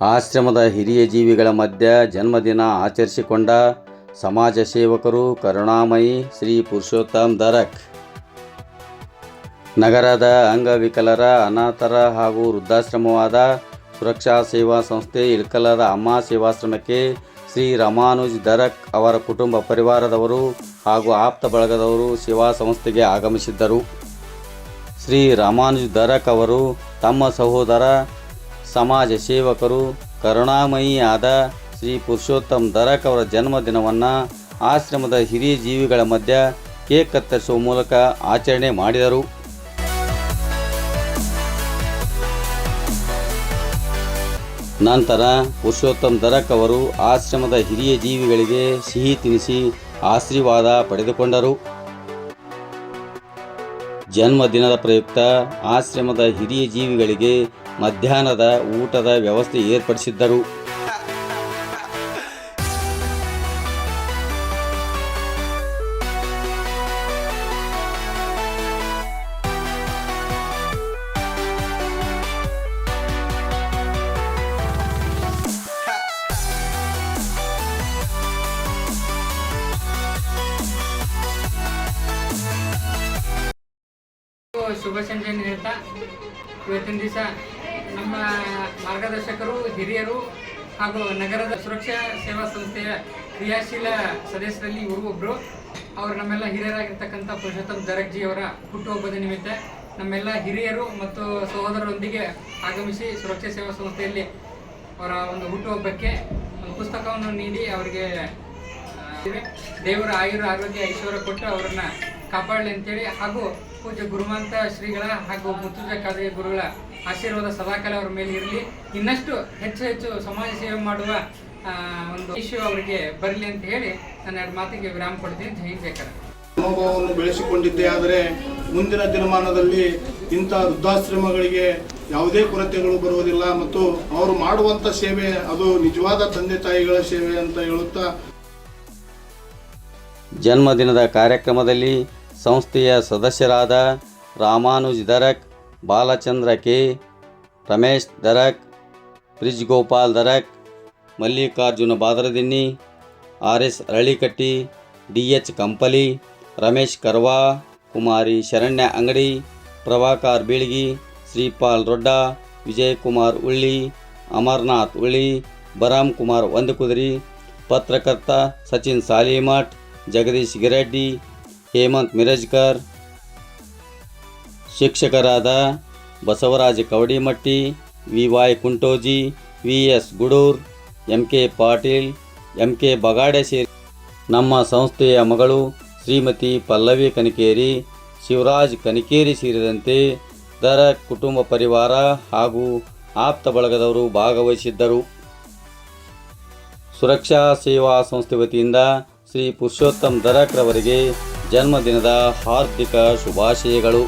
ಆಶ್ರಮದ ಹಿರಿಯ ಜೀವಿಗಳ ಮಧ್ಯ ಜನ್ಮದಿನ ಆಚರಿಸಿಕೊಂಡ ಸಮಾಜ ಸೇವಕರು ಕರುಣಾಮಯಿ ಶ್ರೀ ಪುರುಷೋತ್ತಮ್ ದರಕ್. ನಗರದ ಅಂಗವಿಕಲರ ಅನಾಥರ ಹಾಗೂ ವೃದ್ಧಾಶ್ರಮವಾದ ಸುರಕ್ಷಾ ಸೇವಾ ಸಂಸ್ಥೆ ಇಳ್ಕಲದ ಅಮ್ಮ ಸೇವಾಶ್ರಮಕ್ಕೆ ಶ್ರೀ ರಮಾನುಜ್ ದರಕ್ ಅವರ ಕುಟುಂಬ ಪರಿವಾರದವರು ಹಾಗೂ ಆಪ್ತ ಬಳಗದವರು ಸೇವಾ ಸಂಸ್ಥೆಗೆ ಆಗಮಿಸಿದ್ದರು. ಶ್ರೀ ರಾಮಾನುಜ್ ದರಕ್ ಅವರು ತಮ್ಮ ಸಹೋದರ ಸಮಾಜ ಸೇವಕರು ಕರುಣಾಮಯಿ ಆದ ಶ್ರೀ ಪುರುಷೋತ್ತಮ್ ದರಕ್ ಅವರ ಜನ್ಮದಿನವನ್ನು ಆಶ್ರಮದ ಹಿರಿಯ ಜೀವಿಗಳ ಮಧ್ಯ ಕೇಕ್ ಕತ್ತರಿಸುವ ಮೂಲಕ ಆಚರಣೆ ಮಾಡಿದರು. ನಂತರ ಪುರುಷೋತ್ತಮ್ ದರಕ್ ಅವರು ಆಶ್ರಮದ ಹಿರಿಯ ಜೀವಿಗಳಿಗೆ ಸಿಹಿ ತಿನಿಸಿ ಆಶೀರ್ವಾದ ಪಡೆದುಕೊಂಡರು. ಜನ್ಮದಿನದ ಪ್ರಯುಕ್ತ ಆಶ್ರಮದ ಹಿರಿಯ ಜೀವಿಗಳಿಗೆ ಮಧ್ಯಾಹ್ನದ ಊಟದ ವ್ಯವಸ್ಥೆ ಏರ್ಪಡಿಸಿದ್ದರು. ಶುಭ ಸಂಜೆ ಹೇಳ್ತಾ ಇವತ್ತಿನ ದಿವಸ ನಮ್ಮ ಮಾರ್ಗದರ್ಶಕರು, ಹಿರಿಯರು ಹಾಗೂ ನಗರದ ಸುರಕ್ಷಾ ಸೇವಾ ಸಂಸ್ಥೆಯ ಕ್ರಿಯಾಶೀಲ ಸದಸ್ಯರಲ್ಲಿ ಇವರು ಒಬ್ಬರು ಅವರು ನಮ್ಮೆಲ್ಲ ಹಿರಿಯರಾಗಿರ್ತಕ್ಕಂಥ ಪುರುಷೋತ್ತಮ್ ದರಗ್ಜಿ ಅವರ ಹುಟ್ಟುಹಬ್ಬದ ನಿಮಿತ್ತ ನಮ್ಮೆಲ್ಲ ಹಿರಿಯರು ಮತ್ತು ಸಹೋದರರೊಂದಿಗೆ ಆಗಮಿಸಿ ಸುರಕ್ಷಾ ಸೇವಾ ಸಂಸ್ಥೆಯಲ್ಲಿ ಅವರ ಒಂದು ಹುಟ್ಟುಹಬ್ಬಕ್ಕೆ ಒಂದು ಪುಸ್ತಕವನ್ನು ನೀಡಿ ಅವರಿಗೆ ದೇವರ ಆಯುರ ಆರೋಗ್ಯ ಐಶ್ವರ್ಯ ಕೊಟ್ಟು ಅವರನ್ನು ಕಾಪಾಡಲಿ ಅಂತೇಳಿ ಹಾಗೂ ಪೂಜ್ಯ ಗುರುಮಂತ ಶ್ರೀಗಳ ಹಾಗೂ ಮುತ್ತುಜ ಕಾದೆ ಗುರುಗಳ ಆಶೀರ್ವಾದ ಸದಾಕಾಲ ಅವರ ಮೇಲೆ ಇರಲಿ. ಇನ್ನಷ್ಟು ಹೆಚ್ಚು ಹೆಚ್ಚು ಸಮಾಜ ಸೇವೆ ಮಾಡುವ ಒಂದು ಇಶ್ಯೂ ಅವರಿಗೆ ಬರಲಿ ಅಂತ ಹೇಳಿ ನನ್ನ ಎರಡು ಮಾತಿಗೆ ವಿರಾಮ ಕೊಡ್ತೀನಿ. ಜೈ ಹಿಂದ್ ಅನುಭವವನ್ನು ಬೆಳೆಸಿಕೊಂಡಿದ್ದೇ. ಆದರೆ ಮುಂದಿನ ದಿನಮಾನದಲ್ಲಿ ಇಂಥ ವೃದ್ಧಾಶ್ರಮಗಳಿಗೆ ಯಾವುದೇ ಕೊರತೆಗಳು ಬರುವುದಿಲ್ಲ ಮತ್ತು ಅವರು ಮಾಡುವಂಥ ಸೇವೆ ಅದು ನಿಜವಾದ ತಂದೆ ತಾಯಿಗಳ ಸೇವೆ ಅಂತ ಹೇಳುತ್ತಾ. ಜನ್ಮದಿನದ ಕಾರ್ಯಕ್ರಮದಲ್ಲಿ ಸಂಸ್ಥೆಯ ಸದಸ್ಯರಾದ Ramanuj Darak, Balachandra K. Ramesh Darak Brij Gopal Darak, Mallikarjuna Badaradinni R S Aralikatti D H Kampali, Ramesh Karwa, Kumari Sharanya Angadi, Prabhakar Beelgi, Shripal Rodda, Vijayakumar Ulli, Amarnath Ulli, Baram Kumar Ondakudari, ಪತ್ರಕರ್ತ ಸಚಿನ್ ಸಾಲಿಮಠ್ ಜಗದೀಶ್ ಗಿರೆಡ್ಡಿ ಹೇಮಂತ್ ಮಿರಜ್ಕರ್. ಶಿಕ್ಷಕರಾದ Basavaraj Kavadimatti, V Y Kuntoji, V S Gudur, M K Patil, M K Bagade ಸೇರಿ ನಮ್ಮ ಸಂಸ್ಥೆಯ ಮಗಳು ಶ್ರೀಮತಿ ಪಲ್ಲವಿ ಕನಿಕೇರಿ, ಶಿವರಾಜ್ ಕನಿಕೇರಿ ಸೇರಿದಂತೆ ದರ ಕುಟುಂಬ ಪರಿವಾರ ಹಾಗೂ ಆಪ್ತ ಬಳಗದವರು ಭಾಗವಹಿಸಿದ್ದರು. ಸುರಕ್ಷಾ ಸೇವಾ ಸಂಸ್ಥೆ ವತಿಯಿಂದ ಶ್ರೀ ಪುರುಷೋತ್ತಮ್ ದರಕ್ರವರಿಗೆ ಜನ್ಮದಿನದ ಹಾರ್ದಿಕ ಶುಭಾಶಯಗಳು.